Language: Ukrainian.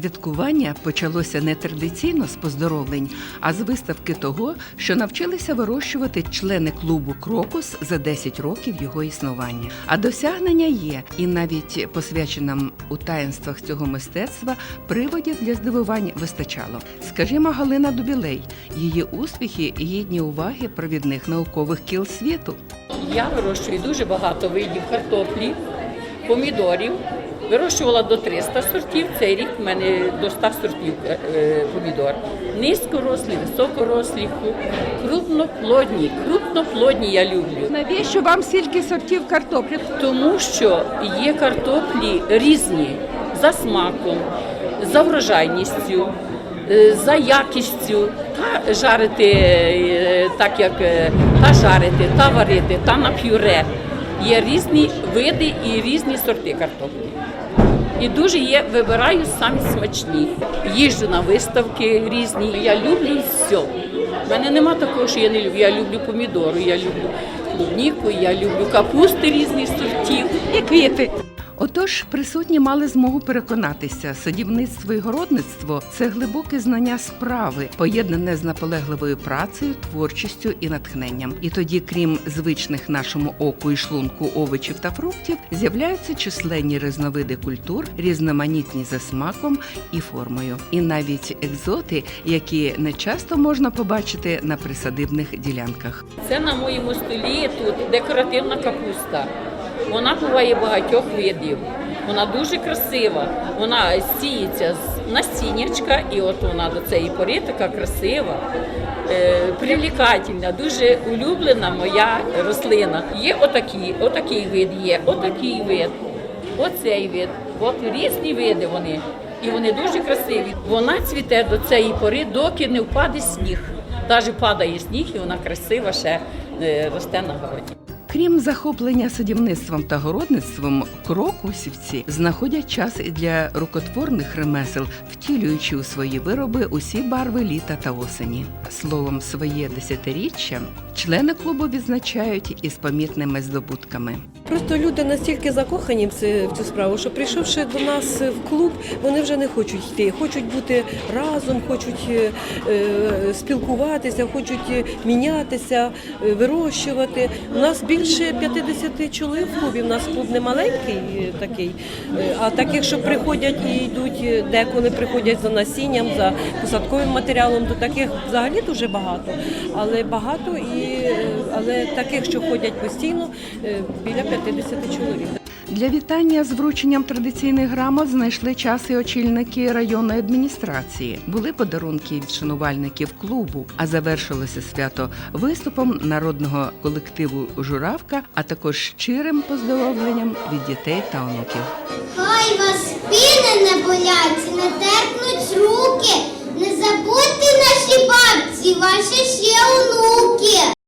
Святкування почалося не традиційно з поздоровлень, а з виставки того, що навчилися вирощувати члени клубу Крокус за 10 років його існування. А досягнення є, і навіть посвяченим у таїнствах цього мистецтва приводів для здивувань вистачало. Скажімо, Галина Дубілей, її успіхи гідні уваги провідних наукових кіл світу. Я вирощую дуже багато видів картоплі, помідорів. Вирощувала до 300 сортів. Цей рік в мене до 100 сортів е, е, помідор. Низькорослі, високорослі, крупноплодні. Крупноплодні я люблю. Навіщо вам стільки сортів картоплі? Тому що є картоплі різні за смаком, за врожайністю, е, за якістю. Та жарити так, як та жарити, та варити, та на пюре. Є різні види і різні сорти картоплі. І дуже є, вибираю самі смачні. Їжджу на виставки різні. Я люблю все. У мене нема такого, що я не люблю. Я люблю помідору, я люблю клубніку, я люблю капусти різних сортів. і квіти. Отож, присутні мали змогу переконатися, садівництво і городництво це глибоке знання справи, поєднане з наполегливою працею, творчістю і натхненням. І тоді, крім звичних нашому оку і шлунку овочів та фруктів, з'являються численні різновиди культур, різноманітні за смаком і формою, і навіть екзоти, які не часто можна побачити на присадибних ділянках. Це на моєму столі тут декоративна капуста. Вона буває багатьох видів. Вона дуже красива. Вона сіється з насіннячка, і от вона до цієї пори така красива, е, привлекательна, дуже улюблена моя рослина. Є отакі, отакий вид є, отакий вид, оцей вид. От різні види вони. І вони дуже красиві. Вона цвіте до цієї пори, доки не впаде сніг. Навіть падає сніг, і вона красива ще е, росте на городі. Крім захоплення садівництвом та городництвом, крокусівці знаходять час і для рукотворних ремесел, втілюючи у свої вироби усі барви літа та осені. Словом, своє десятиріччя члени клубу відзначають із помітними здобутками. Просто люди настільки закохані в цю справу, що прийшовши до нас в клуб, вони вже не хочуть йти, хочуть бути разом, хочуть е, е, спілкуватися, хочуть е, мінятися, вирощувати. У нас більше 50 чоловік в клубі. У нас клуб не маленький е, такий, е, а таких, що приходять і йдуть е, деколи приходять за насінням, за посадковим матеріалом, то таких взагалі дуже багато. Але багато і але таких, що ходять постійно, біля 50 чоловік. Для вітання з врученням традиційних грамот знайшли час і очільники районної адміністрації. Були подарунки від шанувальників клубу, а завершилося свято виступом народного колективу Журавка, а також щирим поздоровленням від дітей та онуків. Хай вас спини не болять, не терпнуть руки. Не забудьте наші бабці, ваші ще онуки.